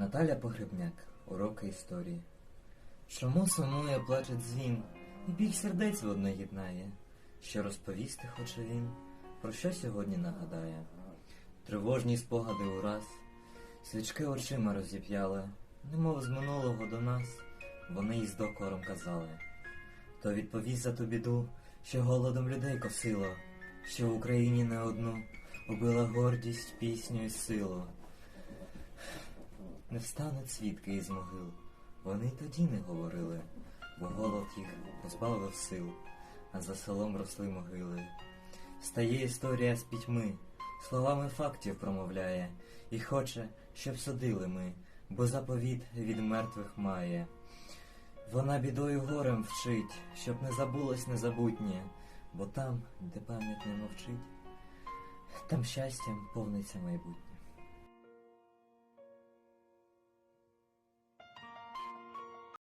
Наталя Погребняк, уроки історії. Чому сумує, плаче дзвін, і біль сердець водно єднає, що розповісти хоче він, про що сьогодні нагадає. Тривожні спогади ураз, свічки очима розіп'яли, немов з минулого до нас, вони із докором казали. То відповість за ту біду, що голодом людей косило, що в Україні не одну убила гордість, пісню і силу. Не встануть свідки із могил, вони й тоді не говорили, бо голод їх позбавив сил, а за селом росли могили. Встає історія з пітьми, словами фактів промовляє, і хоче, щоб судили ми, бо заповіт від мертвих має. Вона бідою горем вчить, щоб не забулось незабутнє, бо там, де пам'ять не мовчить, там щастям повниться майбутнє.